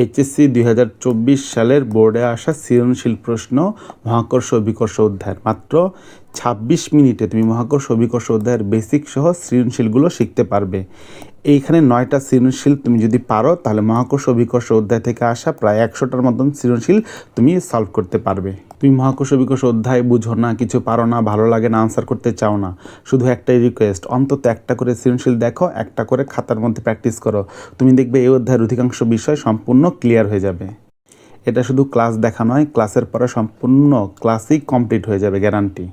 HSC দুই হাজার চব্বিশ সালের বোর্ডে আসা সৃজনশীল প্রশ্ন, মহাকর্ষ অভিকর্ষ অধ্যায়ের। মাত্র ছাব্বিশ মিনিটে তুমি মহাকর্ষ অভিকর্ষ অধ্যায়ের বেসিক সহ সৃজনশীলগুলো শিখতে পারবে। এইখানে নয়টা সৃজনশীল তুমি যদি পারো, তাহলে মহাকর্ষ অভিকর্ষ অধ্যায় থেকে আসা প্রায় একশোটার মতন সৃজনশীল তুমি সলভ করতে পারবে। তুমি মহাকর্ষ অভিকর্ষ অধ্যায় বুঝো না, কিছু পারো না, ভালো লাগে না আনসার করতে চাও না। শুধু একটাই রিকোয়েস্ট অন্তত একটা করে সৃজনশীল দেখো, একটা করে খাতার মধ্যে প্র্যাকটিস করো। তুমি দেখবে এই অধ্যায়ের অধিকাংশ বিষয় সম্পূর্ণ ক্লিয়ার হয়ে যাবে। এটা শুধু ক্লাস দেখা নয় ক্লাসের পরে সম্পূর্ণ ক্লাসই কমপ্লিট হয়ে যাবে গ্যারান্টি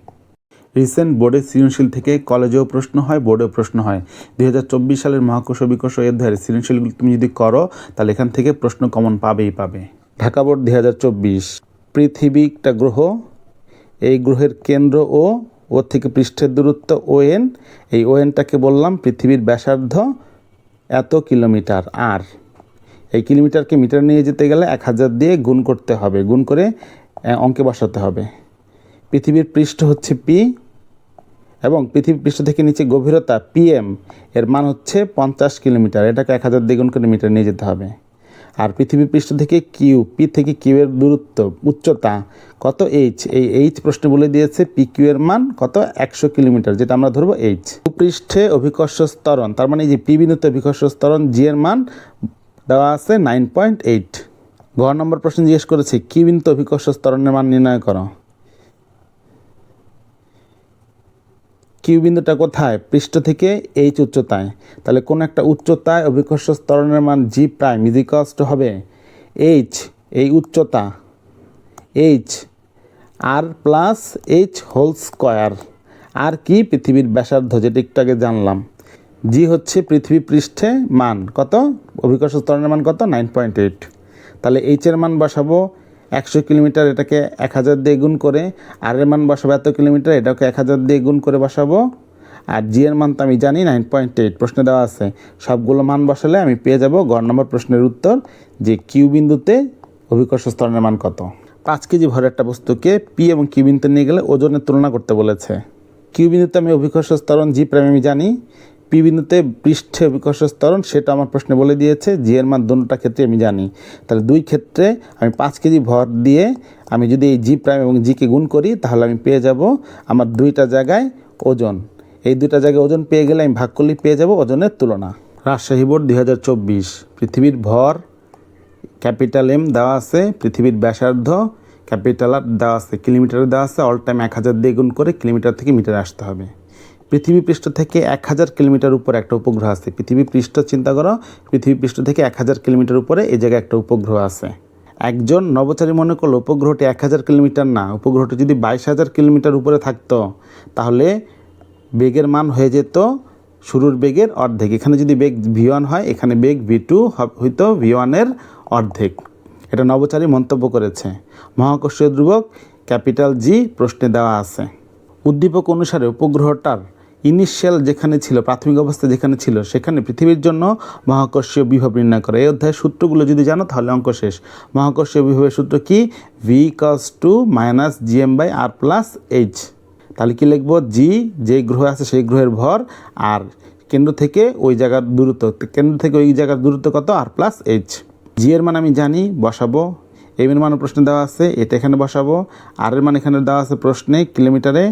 রিসেন্ট বোর্ডের সৃজনশীল থেকে কলেজেও প্রশ্ন হয়, বোর্ডেও প্রশ্ন হয়। দুই হাজার চব্বিশ সালের মহাকর্ষ বিকর্ষ অধ্যায়ের সৃজনশীলগুলো তুমি যদি করো, তাহলে এখান থেকে প্রশ্ন কমন পাবেই পাবে। ঢাকা বোর্ড দু হাজার চব্বিশ, পৃথিবী একটা গ্রহ, এই গ্রহের কেন্দ্র ও ও থেকে পৃষ্ঠের দূরত্ব ও এন এই ও এনটাকে বললাম পৃথিবীর ব্যাসার্ধ এত কিলোমিটার। আর এই কিলোমিটারকে মিটার নিয়ে যেতে গেলে এক হাজার দিয়ে গুণ করতে হবে, গুণ করে অঙ্কে বসাতে হবে। পৃথিবীর পৃষ্ঠ হচ্ছে পি এবং পৃথিবী পৃষ্ঠ থেকে নিচে গভীরতা পিএম এর মান হচ্ছে পঞ্চাশ কিলোমিটার। এটাকে এক হাজার দ্বিগুণ করে মিটার নিয়ে যেতে হবে। আর পৃথিবী পৃষ্ঠ থেকে কিউ পি থেকে কিউ এর দূরত্ব, উচ্চতা কত এইচ এই এইচ প্রশ্নে বলে দিয়েছে পি কিউ এর মান কত? একশো কিলোমিটার, যেটা আমরা ধরবো এইচ ভূপৃষ্ঠে অভিকর্ষ স্তরণ তার মানে যে পি বিন্দুতে অভিকর্ষ স্তরণ জি এর মান দেওয়া আছে নাইন পয়েন্ট এইট। ঘ নম্বর প্রশ্ন জিজ্ঞেস করেছে কি বিন্দুতে অভিকর্ষ স্তরণের মান নির্ণয় করো। কিউ বিন্দুটা কোথায়? পৃষ্ঠ থেকে এইচ উচ্চতায়। তাহলে কোন একটা উচ্চতায় অভিকর্ষ স্তরণের মান জি প্রাইম ইজিকস টু হবে এইচ এই উচ্চতা। H R plus H whole square R কি পৃথিবীর ব্যাসার্ধ যেটা একটু আগে জানলাম? জি হচ্ছে পৃথিবী পৃষ্ঠে মান। কত? অভিকর্ষ স্তরণের মান কত? নাইন পয়েন্ট এইট তাহলে এইচের মান বসাবো একশো কিলোমিটার এটাকে এক হাজার দিয়ে গুণ করে আর এর মান বসাবো এত কিলোমিটার, এটাকে এক হাজার দিয়ে গুণ করে বসাবো। আর জি এর মান তো আমি জানি নাইন পয়েন্ট এইট প্রশ্নে দেওয়া আছে। সবগুলো মান বসালে আমি পেয়ে যাব গ নম্বর প্রশ্নের উত্তর যে কিউ বিন্দুতে অভিকর্ষ স্তরণের মান কত। পাঁচ কেজি ভরের একটা বস্তুকে পি এবং কিউ বিন্দুতে নিয়ে গেলে ওজনের তুলনা করতে বলেছে। কিউ বিন্দুতে আমি অভিকর্ষ স্তরণ জি প্রাইম আমি জানি পি পৃষ্ঠে অভিকর্ষ স্তরণ সেটা আমার প্রশ্নে বলে দিয়েছে। জি এর মান দুটা ক্ষেত্রে আমি জানি। তাহলে দুই ক্ষেত্রে আমি পাঁচ কেজি ভর দিয়ে আমি যদি এই জি প্রাইম এবং জিকে গুণ করি, তাহলে আমি পেয়ে যাব আমার দুইটা জায়গায় ওজন। এই দুইটা জায়গায় ওজন পেয়ে গেলে আমি ভাগ করলেই পেয়ে যাব ওজনের তুলনা। রাজশাহী বোর্ড দুই হাজার চব্বিশ, পৃথিবীর ভর, ক্যাপিটাল এম দেওয়া আছে, পৃথিবীর ব্যাসার্ধ, ক্যাপিটাল আর দেওয়া আছে, কিলোমিটারে দেওয়া আছে অল টাইম এক হাজার দিয়ে গুণ করে কিলোমিটার থেকে মিটারে আসতে হবে। পৃথিবী পৃষ্ঠ থেকে এক হাজার কিলোমিটার উপরে একটা উপগ্রহ আছে। পৃথিবী পৃষ্ঠ চিন্তা করো, পৃথিবী পৃষ্ঠ থেকে এক হাজার কিলোমিটার উপরে এই জায়গায় একটা উপগ্রহ আছে। একজন নবচারী মনে করল, উপগ্রহটি এক হাজার কিলোমিটার না, উপগ্রহটি যদি বাইশ হাজার কিলোমিটার উপরে থাকতো, তাহলে বেগের মান হয়ে যেত শুরুর বেগের অর্ধেক। এখানে যদি বেগ ভি ওয়ান হয়, এখানে বেগ ভি টু হইতো ভি ওয়ানের অর্ধেক। এটা নবচারী মন্তব্য করেছে। মহাকর্ষীয় ধ্রুবক ক্যাপিটাল জি প্রশ্নে দেওয়া আছে। উদ্দীপক অনুসারে উপগ্রহটার ইনিশিয়াল যেখানে ছিল, প্রাথমিক অবস্থা যেখানে ছিল, সেখানে পৃথিবীর জন্য মহাকর্ষীয় বিভব নির্ণয় করে। এই অধ্যায়ের সূত্রগুলো যদি জানো, তাহলে অঙ্ক শেষ। মহাকর্ষীয় বিভবের সূত্র কি? V equals to minus GM by R plus H তাহলে কি লিখব? জি যে গ্রহ আছে সেই গ্রহের ভর, আর কেন্দ্র থেকে ওই জায়গার দূরত্ব, কেন্দ্র থেকে ওই জায়গার দূরত্ব কত? আর প্লাস এইচ জি এর মান আমি জানি, বসাবো। এম এর মানও প্রশ্নে দেওয়া আছে, এটা এখানে বসাবো। আর এর মান এখানে দেওয়া আছে প্রশ্নে কিলোমিটারে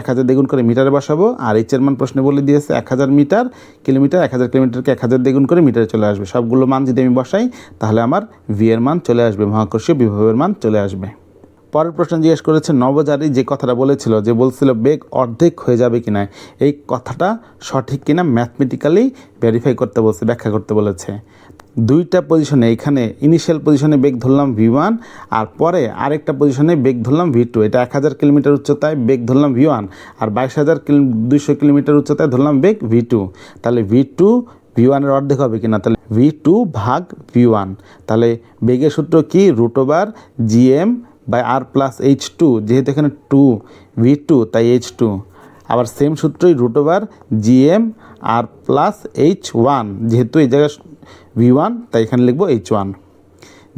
এক হাজার দ্বিগুণ করে মিটারে বসাবো। আর এইচ মান প্রশ্নে বলে দিয়েছে এক হাজার মিটার, কিলোমিটার এক হাজার কিলোমিটারকে এক হাজার দ্বিগুণ করে মিটারে চলে আসবে। সবগুলো মান যদি আমি বসাই, তাহলে আমার ভি এর মান চলে আসবে, মহাকর্ষীয় বিভবের মান চলে আসবে। পরের প্রশ্ন জিজ্ঞেস করেছে নবজারি যে কথাটা বলেছিল, যে বলছিল বেগ অর্ধেক হয়ে যাবে কিনা, এই কথাটা সঠিক কিনা ম্যাথমেটিক্যালি ভেরিফাই করতে বলছে, ব্যাখ্যা করতে বলেছে। দুইটা পজিশনে এখানে ইনিশিয়াল পজিশনে বেগ ধরলাম ভি ওয়ান আর পরে আরেকটা পজিশনে বেগ ধরলাম ভি টু এটা এক হাজার কিলোমিটার উচ্চতায় বেগ ধরলাম ভি ওয়ান আর বাইশ হাজার কিলো, দুইশো কিলোমিটার উচ্চতায় ধরলাম বেগ ভি টু তাহলে ভি টু ভি ওয়ানের অর্ধেক হবে কিনা? তাহলে ভি টু ভাগ ভি ওয়ান তাহলে বেগের সূত্র কি? Root over GM by R plus H two যেহেতু এখানে টু ভি টু তাই এইচ টু আবার same সূত্রই root over GM R plus H one যেহেতু এই জায়গায় ভি ওয়ান তাই এখানে লিখব এইচ ওয়ান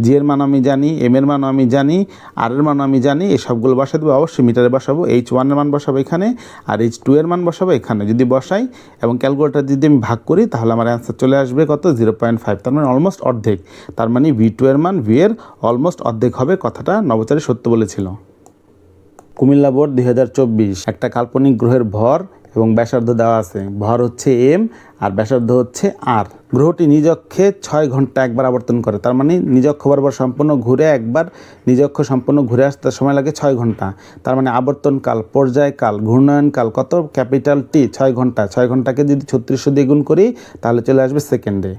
জি এর মান আমি জানি এম এর মানও আমি জানি আর এর মানও আমি জানি, এই সবগুলো বসাই দেবো অবশ্যই মিটারে বসাবো এইচ ওয়ানের মান বসাবো এখানে, আর এইচ টু এর মান বসাবো এখানে, যদি বসাই, এবং ক্যালকুলেটার যদি আমি ভাগ করি, তাহলে আমার অ্যান্সার চলে আসবে কত? জিরো পয়েন্ট ফাইভ তার মানে অলমোস্ট অর্ধেক। তার মানে ভি টু এর মান ভি এর অলমোস্ট অর্ধেক হবে, কথাটা নবচারী সত্য বলেছিল। কুমিল্লা বোর্ড দুই হাজার চব্বিশ, একটা কাল্পনিক গ্রহের ভর এবং ব্যাসার্ধ দেওয়া আছে। ভর হচ্ছে এম আর ব্যাসার্ধ হচ্ছে আর গ্রহটি নিজক্ষে ছয় ঘণ্টা একবার আবর্তন করে। তার মানে নিজক্ষ বরাবর সম্পূর্ণ ঘুরে একবার নিজক্ষ সম্পূর্ণ ঘুরে আসতে সময় লাগে ছয় ঘণ্টা। তার মানে আবর্তনকাল, পর্যায়কাল, ঘূর্ণয়নকাল কত? ক্যাপিটাল টি ছয় ঘণ্টা। ছয় ঘন্টাকে যদি ছত্রিশশো দিয়ে গুণ করি, তাহলে চলে আসবে সেকেন্ডে।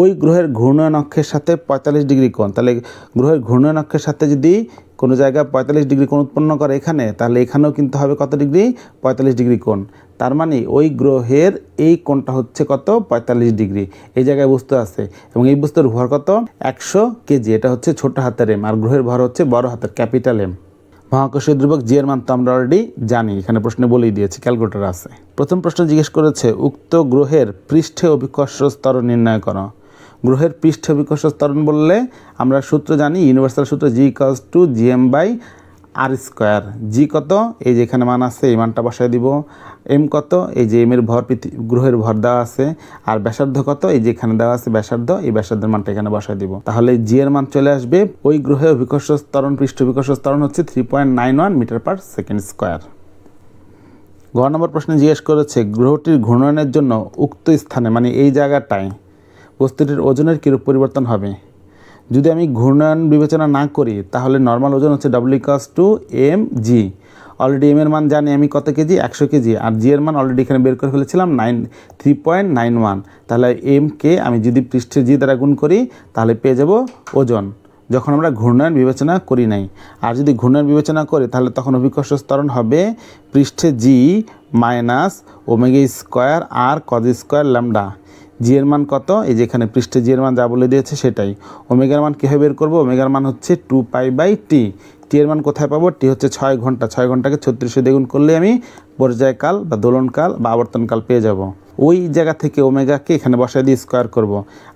ওই গ্রহের ঘূর্ণায়ন অক্ষের সাথে পঁয়তাল্লিশ ডিগ্রি কোণ। তাহলে গ্রহের ঘূর্ণায়ন অক্ষের সাথে যদি কোনো জায়গায় পঁয়তাল্লিশ ডিগ্রি কোণ উৎপন্ন করে এখানে, তাহলে এখানেও কিন্তু হবে কত ডিগ্রি? পঁয়তাল্লিশ ডিগ্রি কোণ। তার মানে ওই গ্রহের এই কোণটা হচ্ছে কত? পঁয়তাল্লিশ ডিগ্রি। এই জায়গায় বস্তু আছে এবং এই বস্তুর ভর কত? একশো কেজি। এটা হচ্ছে ছোট হাতের এম। আর গ্রহের ভর হচ্ছে বড় হাতের, ক্যাপিটাল এম। মহাকর্ষীয় ধ্রুবক জি এর মান তো আমরা অলরেডি জানি। এখানে প্রশ্নে বলেই দিয়েছি, ক্যালকুলেটর আছে। প্রথম প্রশ্ন জিজ্ঞেস করেছে, উক্ত গ্রহের পৃষ্ঠে অভিকর্ষ স্তর নির্ণয় করো। গ্রহের পৃষ্ঠে স্তরণ বললে আমরা সূত্র জানি ইউনিভার্সাল সূত্র G equals to G M by R square G কত? এই যে এখানে মান আছে, এই মানটা বসায় দিব। এম কত? এই যে এম এর ভর গ্রহের ভর দেওয়া আছে। আর ব্যাসার্ধ কত? এই যে এখানে দেওয়া আছে ব্যাসার্ধ, এই ব্যাসার্ধের মানটা এখানে বসায় দিব। তাহলে জি এর মান চলে আসবে, ওই গ্রহে অভিকর্ষ স্তরণ পৃষ্ঠ অভিকর্ষ স্তরণ হচ্ছে three point nine one metre per second square গ নম্বর প্রশ্নে জিজ্ঞেস করেছে, গ্রহটির ঘূর্ণনের জন্য উক্ত স্থানে মানে এই জায়গাটায় বস্তুটির ওজনের কীরূপ পরিবর্তন হবে? যদি আমি ঘূর্ণায়ন বিবেচনা না করি, তাহলে নর্মাল ওজন হচ্ছে W equals to M G already M এর মান জানি আমি কত কেজি? একশো কেজি। আর জি এর মান অলরেডি এখানে বের করে ফেলেছিলাম nine three point nine one তাহলে এম কে আমি যদি পৃষ্ঠে জি দ্বারা গুণ করি, তাহলে পেয়ে যাব ওজন। যখন আমরা ঘূর্ণায়ন বিবেচনা করি নাই। আর যদি ঘূর্ণায়ন বিবেচনা করি, তাহলে তখন অভিকর্ষ স্তরণ হবে পৃষ্ঠে G minus omega square R cos square lambda G এর মান কত? এই যে এখানে পৃষ্ঠে জি এর মান যা বলে দিয়েছে সেটাই। ওমেগার মান কীভাবে বের করব? ওমেগার মান হচ্ছে টু পাই বাই টি টি এর মান কোথায় পাবো? টি হচ্ছে ছয় ঘণ্টা। ছয় ঘন্টাকে ছত্রিশে দ্বিগুণ করলে আমি পর্যায়কাল বা দোলনকাল বা আবর্তনকাল পেয়ে যাব। ওই জায়গা থেকে ওমেগাকে এখানে বসায় দিয়ে স্কোয়ার করব।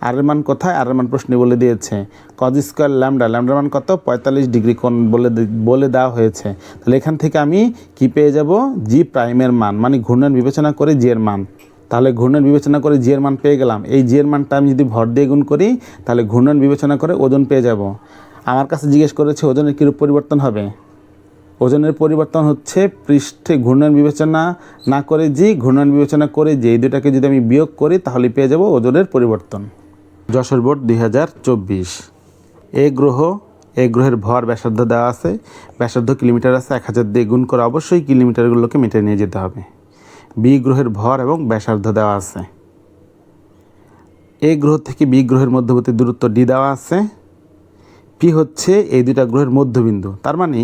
আর এর মান কোথায়? আর এর মান প্রশ্নে বলে দিয়েছে। Cause square lambda. ল্যামডার মান কত? পঁয়তাল্লিশ ডিগ্রি কোণ বলে বলে দেওয়া হয়েছে। তাহলে এখান থেকে আমি কি পেয়ে যাব? জি প্রাইমের মান মানে ঘূর্ণন বিবেচনা করে জি এর মান। তাহলে ঘূর্ণন বিবেচনা করে জি এর মান পেয়ে গেলাম। এই জি এর মানটা আমি যদি ভর দিয়ে গুণ করি, তাহলে ঘূর্ণন বিবেচনা করে ওজন পেয়ে যাব। আমার কাছে জিজ্ঞেস করেছে, ওজনের কীরূপ পরিবর্তন হবে? ওজনের পরিবর্তন হচ্ছে পৃষ্ঠে ঘূর্ণন বিবেচনা না করে জি ঘূর্ণন বিবেচনা করে যে এই দুটাকে যদি আমি বিয়োগ করি, তাহলে পেয়ে যাব ওজনের পরিবর্তন। যশোর বোর্ড দুই হাজার চব্বিশ। এ গ্রহ, এ গ্রহের ভর ব্যাসার্ধ দেওয়া আছে। ব্যাসার্ধ কিলোমিটার আছে, এক হাজার দিয়ে গুণ করে অবশ্যই কিলোমিটারগুলোকে মিটে নিয়ে যেতে হবে। বি গ্রহের ভর এবং ব্যাসার্ধ দেওয়া আছে। এ গ্রহ থেকে বি গ্রহের মধ্যবর্তী দূরত্ব ডি দেওয়া আছে। পি হচ্ছে এই দুইটা গ্রহের মধ্যবিন্দু। তার মানে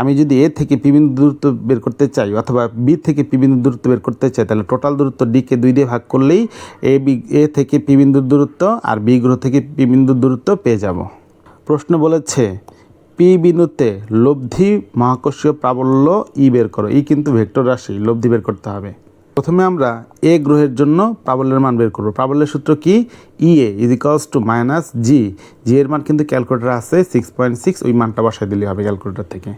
আমি যদি এ থেকে পি বিন্দু দূরত্ব বের করতে চাই অথবা বি থেকে পি বিন্দু দূরত্ব বের করতে চাই, তাহলে টোটাল দূরত্ব ডিকে দুই দিয়ে ভাগ করলেই এ বি, এ থেকে পি বিন্দুর দূরত্ব আর বি গ্রহ থেকে পি বিন্দুর দূরত্ব পেয়ে যাব। প্রশ্ন বলেছে পি বিন্দুতে লব্ধি মহাকর্ষীয় প্রাবল্য ই বের করো। ই কিন্তু ভেক্টর রাশি, লব্ধি বের করতে হবে। প্রথমে আমরা এ গ্রহের জন্য প্রাবল্যের মান বের করব। প্রাবল্যের সূত্র কি? E A is equals to minus G G এর মান কিন্তু ক্যালকুলেটার আছে সিক্স পয়েন্ট সিক্স ওই মানটা বসাই দিলে হবে ক্যালকুলেটার থেকে।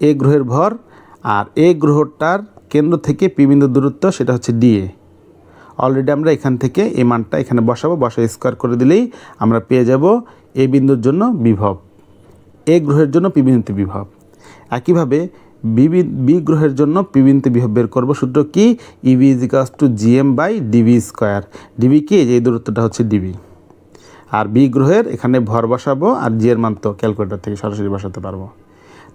এ গ্রহের ভর আর এ গ্রহটার কেন্দ্র থেকে পি বিন্দুর দূরত্ব সেটা হচ্ছে ডিএ অলরেডি আমরা এখান থেকে এই মানটা এখানে বসাবো বসা স্কোয়ার করে দিলেই আমরা পেয়ে যাব এ বিন্দুর জন্য বিভব। এ গ্রহের জন্য পি বিন্দুতে বিভব একইভাবে বি বি- গ্রহের জন্য পি বিন্দুতে বিভব বের করব সূত্র কি? EV ইজিকাস to GM by DB square DB কি? এই দূরত্বটা হচ্ছে ডিবি আর বি গ্রহের এখানে ভর বসাবো আর জি এর মান তো ক্যালকুলেটর থেকে সরাসরি বসাতে পারব।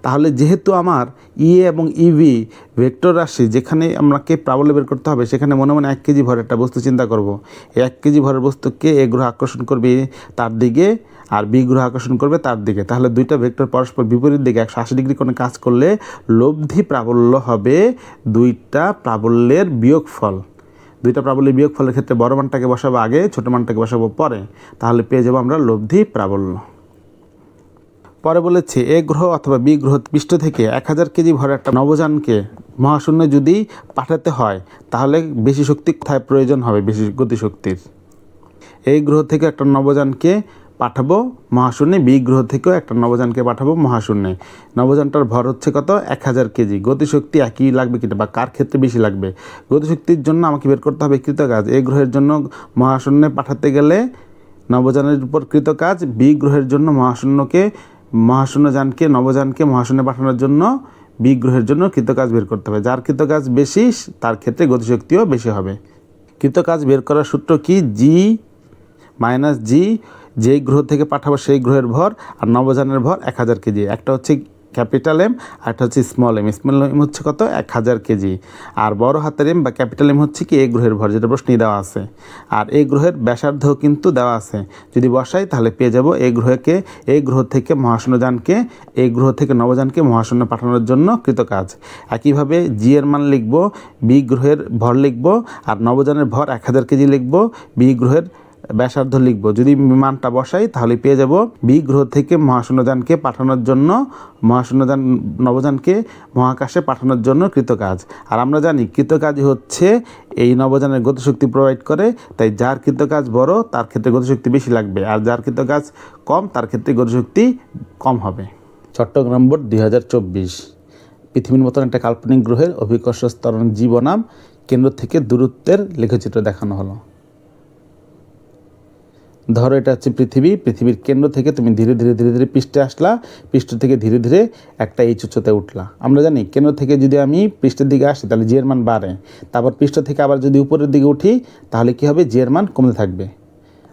তাহলে যেহেতু আমার ইএ এবং ইভি ভেক্টর রাশি যেখানে আমাকে প্রাবল্য বের করতে হবে, সেখানে মনে মনে এক কেজি ভরের একটা বস্তু চিন্তা করব। এক কেজি ভরের বস্তুকে এ গ্রহ আকর্ষণ করবে তার দিকে আর বি গ্রহ আকর্ষণ করবে তার দিকে। তাহলে দুইটা ভেক্টর পরস্পর বিপরীত দিকে একশো আশি ডিগ্রি কোণে কাজ করলে লব্ধি প্রাবল্য হবে দুইটা প্রাবল্যের বিয়োগফল। দুইটা প্রাবল্যের বিয়োগফলের ক্ষেত্রে বড় মানটাকে বসাবো আগে, ছোট মানটাকে বসাবো পরে। তাহলে পেয়ে যাব আমরা লব্ধি প্রাবল্য। পরে বলেছে, এ গ্রহ অথবা বি গ্রহ পৃষ্ঠ থেকে এক হাজার কেজি ভরের একটা নবযানকে মহাশূন্যে যদি পাঠাতে হয়, তাহলে বেশি শক্তি কোথায় প্রয়োজন হবে? বেশি গতিশক্তির। এই গ্রহ থেকে একটা নবযানকে পাঠাবো মহাশূন্যে, বি গ্রহ থেকেও একটা নবযানকে পাঠাবো মহাশূন্যে। নবযানটার ভর হচ্ছে কত? এক হাজার কেজি। গতিশক্তি একই লাগবে কিনা বা কার ক্ষেত্রে বেশি লাগবে? গতিশক্তির জন্য আমাকে বের করতে হবে কৃতকাজ। এই গ্রহের জন্য মহাশূন্যে পাঠাতে গেলে নবযানের উপর কৃতকাজ, বি গ্রহের জন্য মহাশূন্যকে, মহাশূন্যযানকে, নবযানকে মহাশূন্যে পাঠানোর জন্য, বি গ্রহের জন্য কৃতকাজ বের করতে হবে। যার কৃতকাজ বেশি, তার ক্ষেত্রে গতিশক্তিও বেশি হবে। কৃতকাজ বের করার সূত্র কি? জি মাইনাস জি যেই গ্রহ থেকে পাঠাবো সেই গ্রহের ভর আর নবযানের ভর এক হাজার কেজি। একটা হচ্ছে ক্যাপিটাল এম, আর একটা হচ্ছে স্মল এম। স্মল এম হচ্ছে কত? এক হাজার কেজি। আর বড় হাতের এম বা ক্যাপিটাল এম হচ্ছে কি? এই গ্রহের ভর, যেটা প্রশ্নই দেওয়া আছে। আর এই গ্রহের ব্যাসার্ধ কিন্তু দেওয়া আছে। যদি বসাই তাহলে পেয়ে যাব এই গ্রহকে, এই গ্রহ থেকে মহাশূন্যযানকে, এই গ্রহ থেকে নবযানকে মহাশূন্য পাঠানোর জন্য কৃতকাজ। একইভাবে জি এর মান লিখব বি গ্রহের ভর লিখব, আর নবযানের ভর এক হাজার কেজি লিখব বি গ্রহের ব্যাসার্ধ লিখব। যদি মানটা বসাই, তাহলে পেয়ে যাব বি গ্রহ থেকে মহাশূন্যযানকে পাঠানোর জন্য, মহাশূন্যযান, নবযানকে মহাকাশে পাঠানোর জন্য কৃতকাজ। আর আমরা জানি কৃতকাজ হচ্ছে এই নবযানের গতিশক্তি প্রোভাইড করে, তাই যার কৃতকাজ বড়, তার ক্ষেত্রে গতিশক্তি বেশি লাগবে। আর যার কৃতকাজ কম, তার ক্ষেত্রে গতিশক্তি কম হবে। চট্টগ্রাম বোর্ড দুই হাজার চব্বিশ। পৃথিবীর মতন একটা কাল্পনিক গ্রহের অভিকর্ষ স্তরণ জীবনাম কেন্দ্র থেকে দূরত্বের লেখচিত্র দেখানো হলো। ধরো এটা হচ্ছে পৃথিবী, পৃথিবীর কেন্দ্র থেকে তুমি ধীরে ধীরে ধীরে ধীরে পৃষ্ঠে আসলা, পৃষ্ঠ থেকে ধীরে ধীরে একটা এইচ উচ্চতে উঠলা। আমরা জানি কেন্দ্র থেকে যদি আমি পৃষ্ঠের দিকে আসি, তাহলে জিয়ের মান বাড়ে। তারপর পৃষ্ঠ থেকে আবার যদি উপরের দিকে উঠি, তাহলে কী হবে? জিয়ের মান কমতে থাকবে।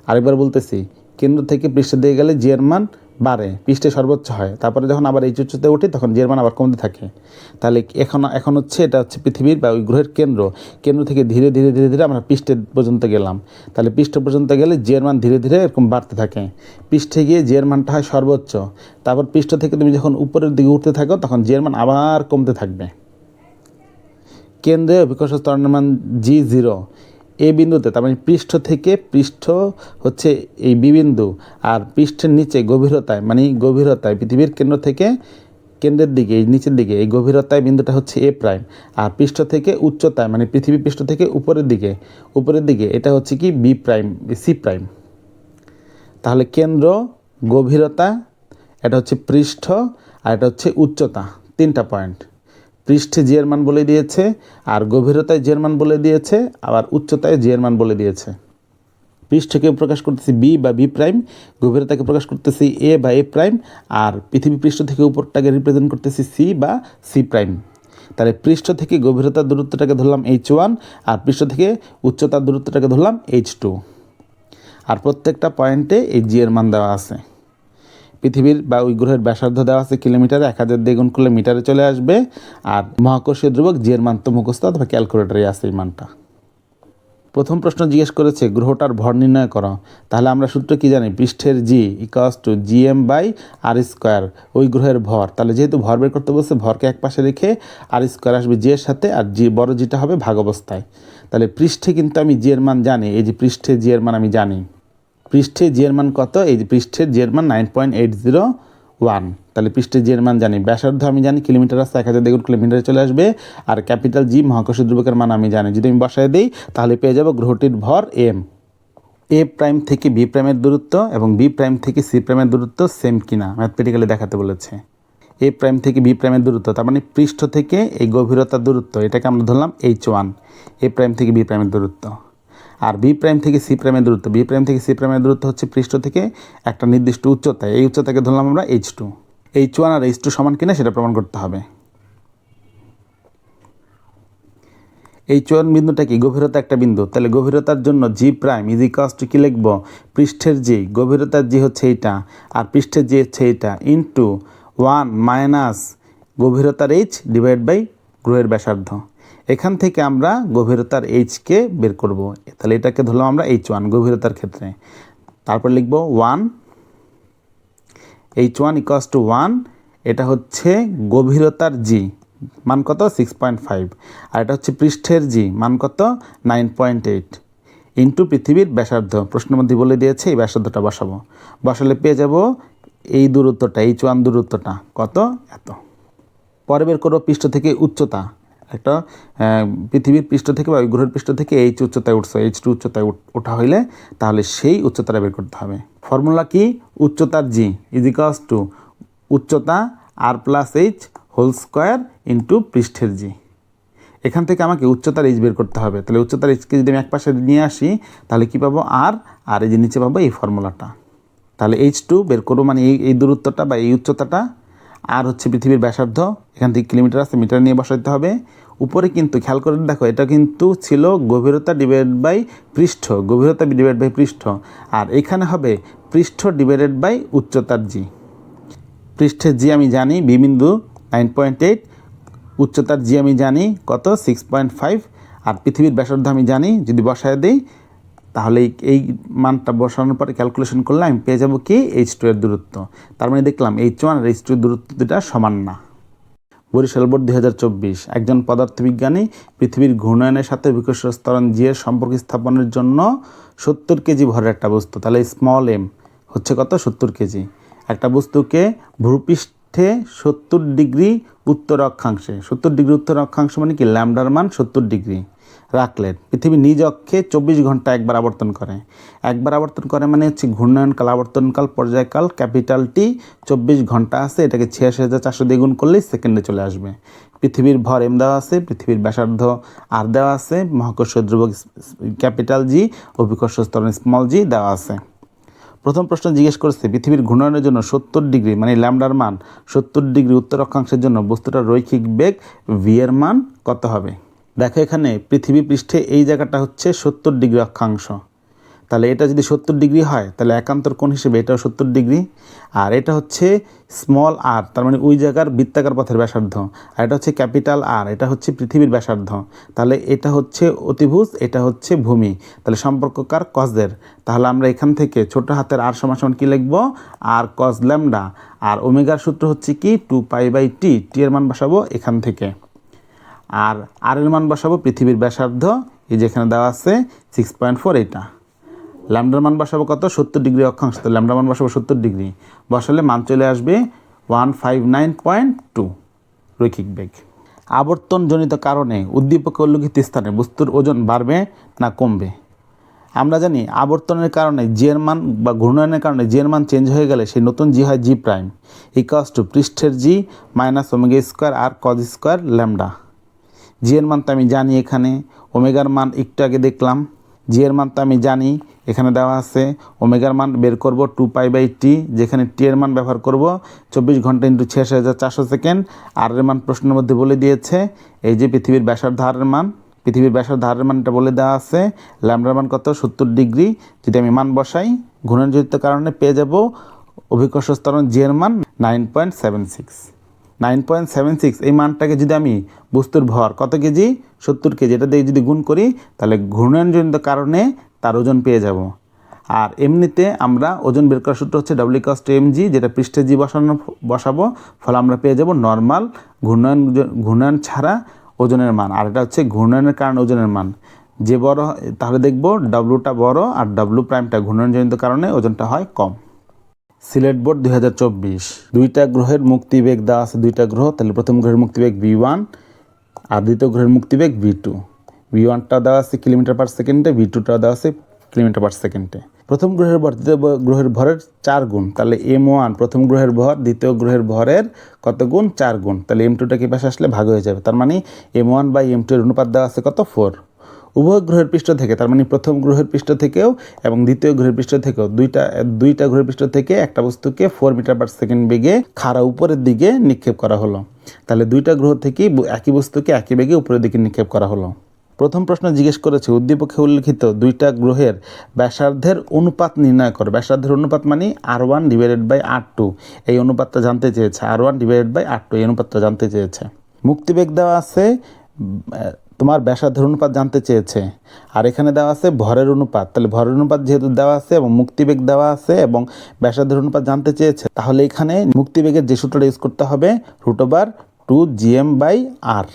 আরেকবার বলতেছি, কেন্দ্র থেকে পৃষ্ঠের দিকে গেলে জিয়ের মান বাড়ে, পৃষ্ঠে সর্বোচ্চ হয়। তারপরে যখন আবার এই উচ্চতে উঠি তখন জিয়ের মান আবার কমতে থাকে। তাহলে এখন এখন হচ্ছে এটা হচ্ছে পৃথিবীর বা ওই গ্রহের কেন্দ্র। কেন্দ্র থেকে ধীরে ধীরে ধীরে ধীরে আমরা পৃষ্ঠে পর্যন্ত গেলাম। তাহলে পৃষ্ঠ পর্যন্ত গেলে জিয়ের মান ধীরে ধীরে এরকম বাড়তে থাকে। পৃষ্ঠে গিয়ে জিয়ের মানটা হয় সর্বোচ্চ। তারপর পৃষ্ঠ থেকে তুমি যখন উপরের দিকে উঠতে থাকো তখন জিয়ের মান আবার কমতে থাকবে। কেন্দ্রে অভিকর্ষ স্তরণের মান জি জিরো এ বিন্দুতে, তার মানে পৃষ্ঠ থেকে পৃষ্ঠ হচ্ছে এই বি বিন্দু, আর পৃষ্ঠের নিচে গভীরতায় মানে গভীরতায়, পৃথিবীর কেন্দ্র থেকে কেন্দ্রের দিকে, এই নিচের দিকে, এই গভীরতায় বিন্দুটা হচ্ছে এ প্রাইম, আর পৃষ্ঠ থেকে উচ্চতায় মানে পৃথিবী পৃষ্ঠ থেকে উপরের দিকে উপরের দিকে, এটা হচ্ছে কি বি প্রাইম, সি প্রাইম। তাহলে কেন্দ্র, গভীরতা, এটা হচ্ছে পৃষ্ঠ, আর এটা হচ্ছে উচ্চতা, তিনটা পয়েন্ট। পৃষ্ঠে জিয়ের মান বলে দিয়েছে, আর গভীরতায় জিয়ের মান বলে দিয়েছে, আবার উচ্চতায় জিয়ের মান বলে দিয়েছে। পৃষ্ঠকে প্রকাশ করতেছি বি বা বি প্রাইম গভীরতাকে প্রকাশ করতেছি এ বা এ প্রাইম আর পৃথিবী পৃষ্ঠ থেকে উপরটাকে রিপ্রেজেন্ট করতেছি সি বা সি প্রাইম তাহলে পৃষ্ঠ থেকে গভীরতার দূরত্বটাকে ধরলাম এইচ ওয়ান আর পৃষ্ঠ থেকে উচ্চতার দূরত্বটাকে ধরলাম এইচ টু আর প্রত্যেকটা পয়েন্টে এই জি এর মান দেওয়া আছে। পৃথিবীর বা ওই গ্রহের ব্যাসার্ধ দেওয়া আছে কিলোমিটারে, এক হাজার দ্বিগুণ করলে মিটারে চলে আসবে। আর মহাকর্ষীয় ধ্রুবক জি এর মান তো মুখস্থ, অথবা ক্যালকুলেটারে আছে এই মানটা। প্রথম প্রশ্ন জিজ্ঞেস করেছে, গ্রহটার ভর নির্ণয় করো। তাহলে আমরা সূত্র কি জানি? পৃষ্ঠের G equals to G M by R square ওই গ্রহের ভর। তাহলে যেহেতু ভর বের করতে বলছে, ভরকে এক পাশে রেখে আর স্কোয়ার আসবে জি এর সাথে, আর জি বড় জিটা হবে ভাগ অবস্থায়। তাহলে পৃষ্ঠে কিন্তু আমি জি এর মান জানি, এই যে পৃষ্ঠে জি এর মান আমি জানি। পৃষ্ঠে জি এর মান কত? এই পৃষ্ঠের জি এর মান nine point eight zero one তাহলে পৃষ্ঠে জি এর মান জানি। ব্যাসার্ধ আমি জানি, কিলোমিটার রাস্তা এক হাজার দ্বিগুণ কিলোমিটারে চলে আসবে। আর ক্যাপিটাল জি মহাকর্ষ ধ্রুবকের মান আমি জানি। যদি আমি বসায় দিই, তাহলে পেয়ে যাব গ্রহটির ভর এম এ প্রাইম থেকে বি প্রাইমের দূরত্ব এবং বি প্রাইম থেকে সি প্রাইমের দূরত্ব সেম কিনা। ম্যাথমেটিক্যালি দেখাতে বলেছে। এ প্রাইম থেকে বি প্রাইমের দূরত্ব, তার মানে পৃষ্ঠ থেকে এই গভীরতার দূরত্ব, এটাকে আমরা ধরলাম এইচ ওয়ান এ প্রাইম থেকে বি প্রাইমের দূরত্ব। আর বি প্রাইম থেকে সি প্রাইমের দূরত্ব। বি প্রাইম থেকে সি প্রাইমের দূরত্ব হচ্ছে পৃষ্ঠ থেকে একটা নির্দিষ্ট উচ্চতায় এই উচ্চতাকে ধরলাম আমরা এইচ টু এইচ ওয়ান আর এইচ টু সমান কিনা সেটা প্রমাণ করতে হবে। এই চয়ন বিন্দুটা কি? গভীরতা একটা বিন্দু। তাহলে গভীরতার জন্য G prime is equals to কী লিখব? পৃষ্ঠের জি গভীরতার জি হচ্ছে এইটা। আর পৃষ্ঠের জি হচ্ছে এইটা। ইন্টু ওয়ান মাইনাস গভীরতার এইচ ডিভাইড বাই গ্রহের ব্যাসার্ধ। এখান থেকে আমরা গভীরতার এইচকে বের করব। তাহলে এটাকে ধরলাম আমরা এইচ ওয়ান গভীরতার ক্ষেত্রে। তারপর লিখব one H one equals to one এটা হচ্ছে গভীরতার জি মান কত? সিক্স পয়েন্ট ফাইভ আর এটা হচ্ছে পৃষ্ঠের জি মান কত? নাইন পয়েন্ট এইট ইন্টু পৃথিবীর ব্যাসার্ধ প্রশ্নের মধ্যে বলে দিয়েছে, এই ব্যাসার্ধটা বসাবো। বসালে পেয়ে যাব এই দূরত্বটা এইচ ওয়ান দূরত্বটা, কত? এত। পরে বের করব পৃষ্ঠ থেকে উচ্চতা। একটা পৃথিবীর পৃষ্ঠ থেকে বা গ্রহের পৃষ্ঠ থেকে এইচ উচ্চতায় উঠছো এইচ টু উচ্চতায় ওঠা হইলে তাহলে সেই উচ্চতাটা বের করতে হবে। ফর্মুলা কি? উচ্চতার জি ইজিকাস টু উচ্চতা R plus H whole square into পৃষ্ঠের জি। এখান থেকে আমাকে উচ্চতার এইচ বের করতে হবে। তাহলে উচ্চতার এইচকে যদি আমি এক পাশে নিয়ে আসি, তাহলে কি পাবো? আর আর এই যে নিচে পাবো এই ফর্মুলাটা। তাহলে এইচ টু বের করব মানে এই এই দূরত্বটা বা এই উচ্চতাটা আর হচ্ছে পৃথিবীর ব্যাসার্ধ, এখান থেকে কিলোমিটার আছে, মিটার নিয়ে বসাইতে হবে। উপরে কিন্তু খেয়াল করে দেখো এটা কিন্তু ছিল গভীরতা ডিভাইডেড বাই পৃষ্ঠ, গভীরতা ডিভাইড বাই পৃষ্ঠ। আর এখানে হবে পৃষ্ঠ ডিভাইডেড বাই উচ্চতার জি পৃষ্ঠের জি আমি জানি বি বিন্দু নাইন পয়েন্ট এইট উচ্চতার জি আমি জানি কত? সিক্স পয়েন্ট ফাইভ আর পৃথিবীর ব্যাসার্ধ আমি জানি যদি বসায় দিই তাহলে এই- মানটা বসানোর পরে ক্যালকুলেশন করলে আমি পেয়ে যাব কি? এইচ টু এর দূরত্ব। তার মানে দেখলাম এইচ ওয়ান আর এইচ টু দূরত্ব দুটা সমান না। বরিশাল বোর্ড দুই হাজার চব্বিশ। একজন পদার্থবিজ্ঞানী পৃথিবীর ঘূর্ণায়নের সাথে বিকশ স্তরণ জি এর সম্পর্ক স্থাপনের জন্য সত্তর কেজি ভরের একটা বস্তু, তাহলে স্মল এম হচ্ছে কত? সত্তর কেজি। একটা বস্তুকে ভূপৃষ্ঠে সত্তর ডিগ্রি উত্তর অক্ষাংশে। সত্তর ডিগ্রি উত্তর অক্ষাংশ মানে কি? ল্যামডার মান সত্তর ডিগ্রি। রাখলেন। পৃথিবী নিজ অক্ষে চব্বিশ ঘণ্টা একবার আবর্তন করে। একবার আবর্তন করে মানে হচ্ছে ঘূর্ণায়নকাল আবর্তনকাল পর্যায়কাল ক্যাপিটাল টি, চব্বিশ ঘণ্টা আছে, এটাকে ছিয়াশি হাজার চারশো দ্বিগুণ করলেই সেকেন্ডে চলে আসবে। পৃথিবীর ভর এম দেওয়া আছে, পৃথিবীর ব্যাসার্ধ আর দেওয়া আছে, মহাকর্ষ ধ্রুবক ক্যাপিটাল জি অভিকর্ষ স্তরণ স্মল জি দেওয়া আছে। প্রথম প্রশ্ন জিজ্ঞেস করেছে, পৃথিবীর ঘূর্ণয়নের জন্য সত্তর ডিগ্রি মানে ল্যামডার মান, সত্তর ডিগ্রি উত্তর অক্ষাংশের জন্য বস্তুটার রৈখিক বেগ ভি এর মান কত হবে? দেখো এখানে পৃথিবী পৃষ্ঠে এই জায়গাটা হচ্ছে সত্তর ডিগ্রি অক্ষাংশ। তাহলে এটা যদি সত্তর ডিগ্রি হয়, তাহলে একান্তর কোণ হিসেবে এটাও সত্তর ডিগ্রি। আর এটা হচ্ছে স্মল আর তার মানে ওই জায়গার বৃত্তাকার পথের ব্যাসার্ধ। আর এটা হচ্ছে ক্যাপিটাল আর এটা হচ্ছে পৃথিবীর ব্যাসার্ধ। তাহলে এটা হচ্ছে অতিভুজ, এটা হচ্ছে ভূমি। তাহলে সম্পর্ককার কজদের তাহলে আমরা এখান থেকে ছোট হাতের আর সমান কী লিখব? আর কজ ল্যামডা আর ওমেগার সূত্র হচ্ছে কি? টু পাই বাই টি টি এর মান বসাবো এখান থেকে। আর আর এর মান বসাবো পৃথিবীর ব্যাসার্ধ, এই যেখানে দেওয়া আছে সিক্স পয়েন্ট ফোর এইটা। ল্যামডার মান বসাবো কত? সত্তর ডিগ্রি অক্ষাংশ। তো ল্যামডার মান বসাবো সত্তর ডিগ্রি। বসালে মান চলে আসবে one five nine point two রৈখিক বেগ। আবর্তনজনিত কারণে উদ্দীপকে উল্লেখিত স্থানে বস্তুর ওজন বাড়বে না কমবে। আমরা জানি আবর্তনের কারণে জিয়ের মান বা ঘূর্ণয়নের কারণে জিয়ের মান চেঞ্জ হয়ে গেলে সেই নতুন জি হয় জি প্রাইম। ইকাস টু পৃষ্ঠের G minus omega square R cos square lambda. G এর মান তো আমি জানি এখানে। ওমেগার মান একটু আগে দেখলাম। জি এর মান তো আমি জানি, এখানে দেওয়া আছে। ওমেগার মান বের করব টু পাই বাই টি, যেখানে টি এর মান ব্যবহার করব চব্বিশ ঘণ্টা ইন্টু ছিয়াশি হাজার চারশো সেকেন্ড। আর এর মান প্রশ্নের মধ্যে বলে দিয়েছে, এই যে পৃথিবীর ব্যাসার্ধ হারের মান, পৃথিবীর ব্যাসার্ধ হারের মানটা বলে দেওয়া আছে, ল্যামডার মান কত? সত্তর ডিগ্রি। যদি আমি মান বসাই, ঘূর্ণনজনিত কারণে পেয়ে যাব অভিকর্ষ স্তরণ জি এর মান nine point seven six. Nine point seven six, এই মানটাকে যদি আমি বস্তুর ভর কত কেজি? সত্তর কেজি। এটা দিয়ে যদি গুণ করি, তাহলে ঘূর্ণায়নজনিত কারণে তার ওজন পেয়ে যাব। আর এমনিতে আমরা ওজন বের করার সূত্র হচ্ছে ডাব্লিউ কস্ট এম জি যেটা পৃষ্ঠে জি বসানো, বসাবো। ফলে আমরা পেয়ে যাব নর্মাল ঘূর্ণায়ন ঘূর্ণায়ন ছাড়া ওজনের মান। আর এটা হচ্ছে ঘূর্ণায়নের কারণে ওজনের মান। যে বড় তাহলে দেখব ডাব্লুটা বড় আর ডাব্লু প্রাইমটা ঘূর্ণায়নজনিত কারণে ওজনটা হয় কম। সিলেট বোর্ড দুই হাজার চব্বিশ। দুইটা গ্রহের মুক্তিবেগ দেওয়া আছে, দুইটা গ্রহ। তাহলে প্রথম গ্রহের মুক্তিবেগ ভি ওয়ান আর দ্বিতীয় গ্রহের মুক্তিবেগ ভি টু। ভি ওয়ানটা দেওয়া আছে কিলোমিটার পার সেকেন্ডে, ভি টুটা দেওয়া আছে কিলোমিটার পার সেকেন্ডে। প্রথম গ্রহের ভর, দ্বিতীয় গ্রহের ভরের চার গুণ। তাহলে এম ওয়ান, প্রথম গ্রহের ভর, দ্বিতীয় গ্রহের ভরের কত গুণ? চার গুণ। তাহলে এম টুটা কি পাশে আসলে ভাগ হয়ে যাবে। তার মানে M one by M two এর অনুপাত দেওয়া আছে কত? ফোর। উভয় গ্রহের পৃষ্ঠ থেকে, তার মানে প্রথম গ্রহের পৃষ্ঠ থেকেও এবং দ্বিতীয় গ্রহের পৃষ্ঠ থেকেও দুইটা দুইটা গ্রহের পৃষ্ঠ থেকে একটা বস্তুকে ফোর মিটার পার সেকেন্ড বেগে খাড়া উপরের দিকে নিক্ষেপ করা হলো। তাহলে দুইটা গ্রহ থেকেই একই বস্তুকে একই বেগে উপরের দিকে নিক্ষেপ করা হলো। প্রথম প্রশ্ন জিজ্ঞেস করেছে, উদ্দীপকে উল্লিখিত দুইটা গ্রহের ব্যাসার্ধের অনুপাত নির্ণয় করো। ব্যাসার্ধের অনুপাত মানে R one divided by R two এই অনুপাতটা জানতে চেয়েছে R one divided by R two এই অনুপাতটা জানতে চেয়েছে। মুক্তিবেগ দেওয়া আছে তোমার ব্যাসার্ধের অনুপাত জানতে চেয়েছে। আর এখানে দেওয়া আছে ভরের অনুপাত। তাহলে ভরের অনুপাত যেহেতু দেওয়া আছে এবং মুক্তিবেগ দেওয়া আছে এবং ব্যাসার্ধের অনুপাত জানতে চেয়েছে, তাহলে এখানে মুক্তিবেগের যে সূত্রটা ইউজ করতে হবে root over two GM by R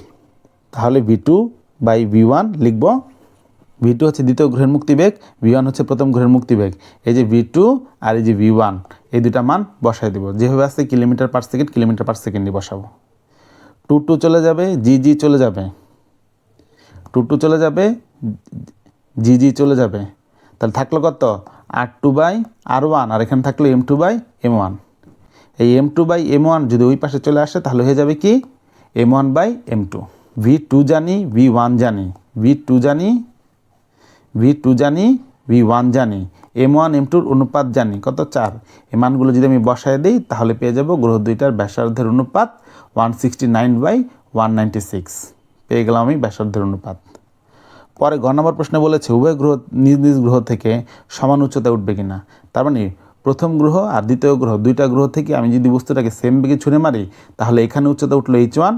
তাহলে V two by V one লিখব। ভি টু হচ্ছে দ্বিতীয় গ্রহের মুক্তিবেগ ভি ওয়ান হচ্ছে প্রথম গ্রহের মুক্তিবেগ। এই যে ভি টু আর এই যে ভি ওয়ান এই দুটা মান বসাই দেবো। যেভাবে আছে kilometre per second kilometre per সেকেন্ডে বসাবো। টু টু চলে যাবে জি জি চলে যাবে। টু টু চলে যাবে, জি জি চলে যাবে। তাহলে থাকল কত? R two by R one, আর এখানে থাকল M two by M one. এই M two by M one যদি ওই পাশে চলে আসে, তাহলে হয়ে যাবে কি? M one by M two. V two জানি, ভি ওয়ান জানি। ভি টু জানি, ভি টু জানি, ভি ওয়ান জানি। এম ওয়ান, এম টুর অনুপাত জানি। কত? চার। এই মানগুলো যদি আমি বসায় দিই, তাহলে পেয়ে যাব গ্রহ দুইটার ব্যাসার্ধের অনুপাত one sixty nine by one ninety six. পেয়ে গেলাম আমি ব্যাসার্ধের অনুপাত। পরে ঘ নম্বর প্রশ্নে বলেছে, উভয় গ্রহ নিজ নিজ গ্রহ থেকে সমান উচ্চতায় উঠবে কিনা? তার মানে প্রথম গ্রহ আর দ্বিতীয় গ্রহ, দুইটা গ্রহ থেকে আমি যদি বস্তুটাকে সেম বেগে ছুঁড়ে মারি, তাহলে এখানে উচ্চতা উঠল এইচ ওয়ান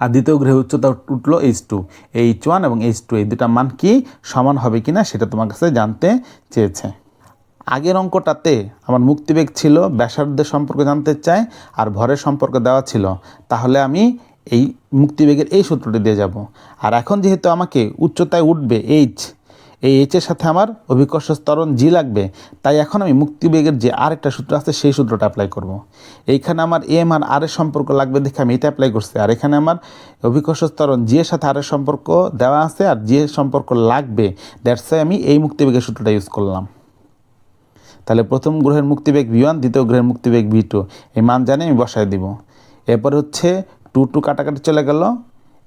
আর দ্বিতীয় গ্রহের উচ্চতা উঠল এইচ টু এইচ ওয়ান এবং এইচ টু এই দুটা মান কি সমান হবে কিনা সেটা তোমার কাছে জানতে চেয়েছে। আগের অঙ্কটাতে আমার মুক্তিবেগ ছিল, ব্যাসার্ধের সম্পর্কে জানতে চাই আর ভরের সম্পর্ক দেওয়া ছিল, তাহলে আমি এই মুক্তিবেগের এই সূত্রটি দিয়ে যাব আর এখন যেহেতু আমাকে উচ্চতায় উঠবে এইচ এই এইচের সাথে আমার অভিকর্ষ স্তরণ জি লাগবে, তাই এখন আমি মুক্তিবেগের যে আরেকটা সূত্র আছে সেই সূত্রটা অ্যাপ্লাই করব। এইখানে আমার এম আর আর এর সম্পর্ক লাগবে দেখে আমি এটা অ্যাপ্লাই করছি, আর এখানে আমার অভিকর্ষ স্তরণ জি এর সাথে আর এর সম্পর্ক দেওয়া আছে আর জি এর সম্পর্ক লাগবে দ্যাটস আমি এই মুক্তিবেগের সূত্রটা ইউজ করলাম তাহলে প্রথম গ্রহের মুক্তিবেগ ভি ওয়ান, দ্বিতীয় গ্রহের মুক্তিবেগ ভি টু। এই মান জানি আমি বসায় দিব। এরপর হচ্ছে টু টু কাটাকাটি চলে গেল।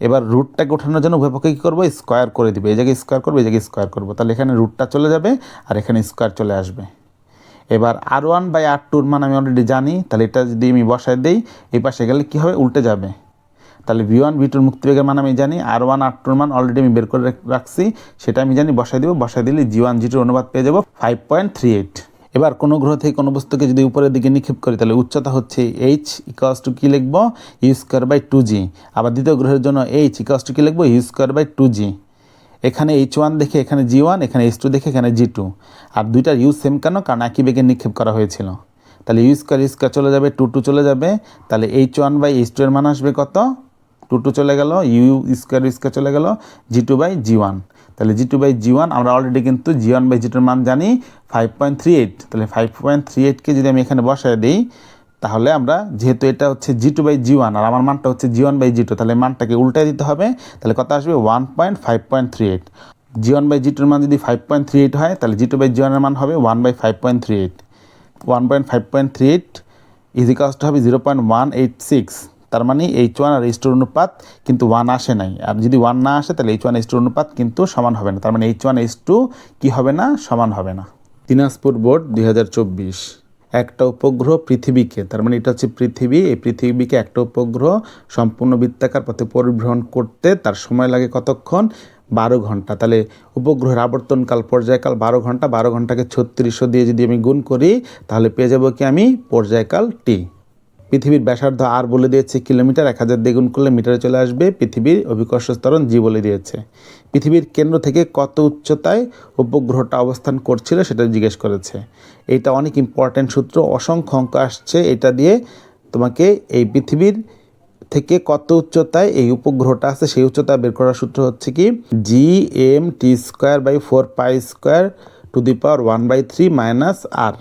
এবার রুটটাকে ওঠানোর জন্য উভয় পক্ষে কী করব? স্কোয়ার করে দিবে। এই জায়গায় স্কোয়ার করব, এই জায়গায় স্কোয়ার করব। তাহলে এখানে রুটটা চলে যাবে আর এখানে স্কোয়ার চলে আসবে। এবার আর ওয়ান বাই আর টুর মান আমি অলরেডি জানি। তাহলে এটা যদি আমি বসায় দিই, এই পাশে গেলে কী হবে? উল্টে যাবে। তাহলে ভি ওয়ান, ভি টুর মুক্তিবেগের মান আমি জানি। আর ওয়ান, আর টুর মান অলরেডি আমি বের করে রাখছি। সেটা আমি জানি, বসায় দিব। বসায় দিলে জি ওয়ান, জি টুর অনুপাত পেয়ে যাব ফাইভ পয়েন্ট থ্রি এইট এবার কোনো গ্রহ থেকে কোনো বস্তুকে যদি উপরের দিকে নিক্ষেপ করি, তাহলে উচ্চতা হচ্ছে এইচ ইকাস টু কী লিখব? U square by two G আবার দ্বিতীয় গ্রহের জন্য এইচ ইকাস টু কী লিখব? U square by two G এখানে এইচ ওয়ান দেখে এখানে জি ওয়ান এখানে এইচ টু দেখে এখানে জি টু আর দুইটার ইউ সেম কেন? কারণ একই বেগে নিক্ষেপ করা হয়েছিল। তাহলে ইউ স্কোয়ার ইউ স্কোয়ার চলে যাবে টু টু চলে যাবে। তাহলে H one by H two এর মান আসবে কত? টু টু চলে গেল ইউ স্কোয়ার ইউ স্কোয়ার চলে গেল G two by G one তাহলে G two by G one আমরা অলরেডি কিন্তু জি ওয়ান বাই জি টুর মান জানি ফাইভ পয়েন্ট থ্রি এইট তাহলে ফাইভ পয়েন্ট থ্রি এইটকে যদি আমি এখানে বসায় দিই, তাহলে আমরা যেহেতু এটা হচ্ছে G two by G one আর আমার মানটা হচ্ছে G one by G two তাহলে মানটাকে উল্টায় দিতে হবে, তাহলে কত আসবে? One point five point three eight G one by G টুর মান যদি ফাইভ পয়েন্ট থ্রি এইট হয়, তাহলে জি টু বাই জি ওয়ানের মান হবে one by five point three eight one point five point three eight ইজিকাস্ট হবে zero point one eight six তার মানে এইচ ওয়ান আর এইচ টুর অনুপাত কিন্তু ওয়ান আসে নাই। আর যদি ওয়ান না আসে, তাহলে এইচ ওয়ান এইচ টুর অনুপাত কিন্তু সমান হবে না। তার মানে এইচ ওয়ান এইচ টু কী হবে না? সমান হবে না। দিনাজপুর বোর্ড দুই হাজার চব্বিশ, একটা উপগ্রহ পৃথিবীকে, তার মানে এটা হচ্ছে পৃথিবী, এই পৃথিবীকে একটা উপগ্রহ সম্পূর্ণ বৃত্তাকার পথে পরিভ্রমণ করতে তার সময় লাগে কতক্ষণ? বারো ঘণ্টা। তাহলে উপগ্রহের আবর্তনকাল, পর্যায়কাল বারো ঘণ্টা, বারো ঘন্টাকে ছত্রিশশো দিয়ে যদি আমি গুণ করি, তাহলে পেয়ে যাব কি আমি? পর্যায়কাল টি। পৃথিবীর ব্যাসার্ধ আর বলে দিয়েছে কিলোমিটার, এক হাজার দ্বিগুণ করলে মিটারে চলে আসবে, পৃথিবীর অভিকর্ষ স্তরণ জি বলে দিয়েছে। পৃথিবীর কেন্দ্র থেকে কত উচ্চতায় উপগ্রহটা অবস্থান করছিল সেটা জিজ্ঞেস করেছে। এটা অনেক ইম্পর্ট্যান্ট সূত্র, অসংখ্য অঙ্ক আসছে। এটা দিয়ে তোমাকে এই পৃথিবীর থেকে কত উচ্চতায় এই উপগ্রহটা আছে, সেই উচ্চতা বের করার সূত্র হচ্ছে কি? G M T square by four pi square to the power one by three minus R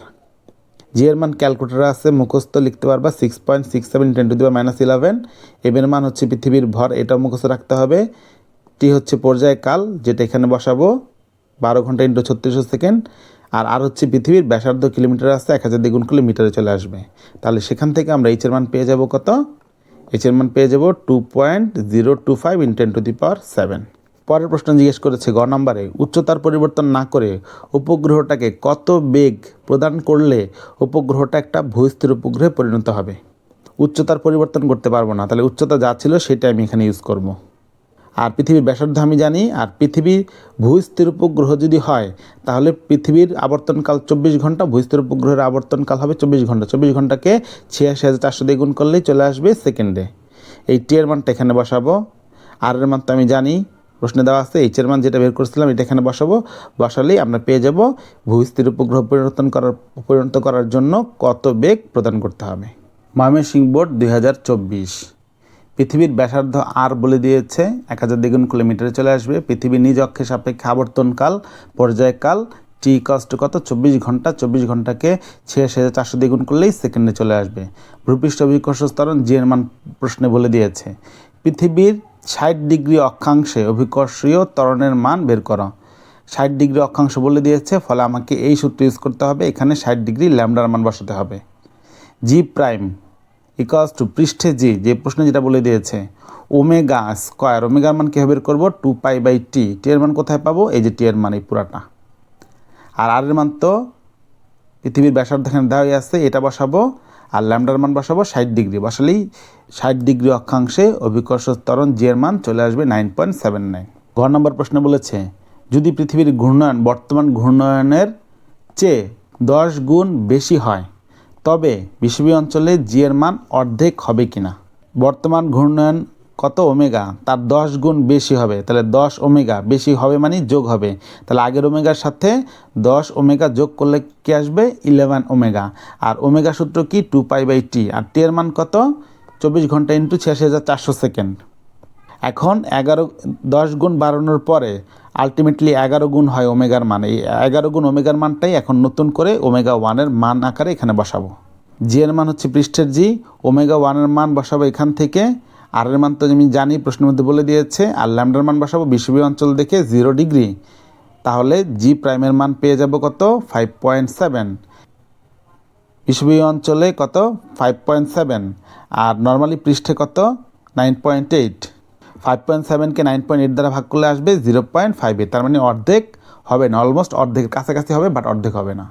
G এর মান ক্যালকুলেটার আছে, মুখস্থ লিখতে পারবা six point six seven ten to the minus eleven এবের মান হচ্ছে পৃথিবীর ভর, এটাও মুখস্থ রাখতে হবে। টি হচ্ছে পর্যায়কাল যেটা এখানে বসাবো, বারো ঘণ্টা ইন্টু ছত্রিশশো সেকেন্ড আর আর হচ্ছে পৃথিবীর ব্যাসার্ধ কিলোমিটার আসছে এক হাজার দ্বিগুণ করলে মিটারে চলে আসবে। তাহলে সেখান থেকে আমরা এইচের মান পেয়ে যাব কত? এইচের মান পেয়ে যাব two point zero two five in ten to the power seven পরের প্রশ্ন জিজ্ঞেস করেছে গ নম্বরে, উচ্চতার পরিবর্তন না করে উপগ্রহটাকে কত বেগ প্রদান করলে উপগ্রহটা একটা ভূস্থির উপগ্রহে পরিণত হবে? উচ্চতার পরিবর্তন করতে পারব না, তাহলে উচ্চতা যা ছিল সেটা আমি এখানে ইউজ করব। আর পৃথিবীর ব্যাসার্ধ আমি জানি, আর পৃথিবীর ভূস্থির উপগ্রহ যদি হয়, তাহলে পৃথিবীর আবর্তনকাল চব্বিশ ঘণ্টা, ভূস্থির উপগ্রহের আবর্তনকাল হবে চব্বিশ ঘণ্টা। চব্বিশ ঘন্টাকে ছিয়াশি হাজার চারশো দিয়ে গুণ করলেই চলে আসবে সেকেন্ডে। এই টি এর মানটা এখানে বসাবো। আর এর মান তো আমি জানি প্রশ্নে দেওয়া আছে এইচের মান যেটা বের করছিলাম, এটা এখানে বসাবো। বসালেই আমরা পেয়ে যাব ভূস্থির উপগ্রহ পরিবর্তন করার, পরিণত করার জন্য কত বেগ প্রদান করতে হবে। ময়মনসিংহ বোর্ড দুই হাজার চব্বিশ। পৃথিবীর ব্যাসার্ধ আর বলে দিয়েছে, এক হাজার দ্বিগুণ কিলোমিটারে চলে আসবে। পৃথিবীর নিজ অক্ষে সাপেক্ষে আবর্তনকাল, পর্যায়কাল টি কষ্ট কত? চব্বিশ ঘণ্টা। চব্বিশ ঘন্টাকে ছিয়াশি হাজার চারশো দ্বিগুণ করলেই সেকেন্ডে চলে আসবে। ভূপৃষ্ঠ অভিকর্ষ স্তরণ জি এর মান প্রশ্নে বলে দিয়েছে। পৃথিবীর ষাট ডিগ্রি অক্ষাংশে অভিকর্ষীয় ত্বরণের মান বের করো। ষাট ডিগ্রি অক্ষাংশ বলে দিয়েছে, ফলে আমাকে এই সূত্র ইউজ করতে হবে, এখানে ষাট ডিগ্রি ল্যামডার মান বসাতে হবে। জি প্রাইম ইকাস টু পৃষ্ঠে জি যে প্রশ্নে যেটা বলে দিয়েছে ওমেগা স্কোয়ার ওমেগার মান কীভাবে বের করব? টু পাই বাই টি টি এর মান কোথায় পাবো? এই যে টি এর মান, এই পুরাটা। আর আর এর মান তো পৃথিবীর ব্যাসার্ধ এখানে দেওয়াই আছে, এটা বসাবো। আর ল্যামডার মান বসাবো ষাট ডিগ্রি। বসালেই ষাট ডিগ্রি অক্ষাংশে অভিকর্ষ ত্বরণ জের মান চলে আসবে নাইন পয়েন্ট সেভেন নাইন। ঘর নম্বর প্রশ্ন বলেছে, যদি পৃথিবীর ঘূর্ণয়ন, বর্তমান ঘূর্ণয়নের চেয়ে দশ গুণ বেশি হয়, তবে বিশ্ববি অঞ্চলে জিয়ের মান অর্ধেক হবে কিনা? বর্তমান ঘূর্ণায়ন কত ওমেগা? তার দশ গুণ বেশি হবে। তাহলে দশ ওমেগা বেশি হবে মানে যোগ হবে। তাহলে আগের ওমেগার সাথে দশ ওমেগা যোগ করলে কি আসবে? Eleven omega. আর ওমেগা সূত্র কি? Two pi by T. আর টি এর মান কত? চব্বিশ ঘণ্টা ইন্টু ছিয়াশি হাজার চারশো সেকেন্ড। এখন এগারো, দশ গুণ বাড়ানোর পরে আলটিমেটলি এগারো গুণ হয় ওমেগার মান। এই এগারো গুণ ওমেগার মানটাই এখন নতুন করে ওমেগা ওয়ানের মান আকারে এখানে বসাবো। জি এর মান হচ্ছে পৃষ্ঠের জি। ওমেগা ওয়ানের মান বসাবো এখান থেকে। আর এর মান তো আমি জানি, প্রশ্নের মধ্যে বলে দিয়েছে, আর ল্যামডার মান বসাবো বিশ্ববী অঞ্চল দেখে জিরো ডিগ্রি তাহলে জি প্রাইমের মান পেয়ে যাব কত? ফাইভ পয়েন্ট সেভেন বিশ্ববী অঞ্চলে কত? ফাইভ পয়েন্ট সেভেন আর নর্মালি পৃষ্ঠে কত? Nine point eight five point সেভেনকে nine point eight দ্বারা ভাগ করলে আসবে জিরো পয়েন্ট ফাইভ তার মানে অর্ধেক হবে না অলমোস্ট অর্ধেকের কাছাকাছি হবে বাট অর্ধেক হবে না।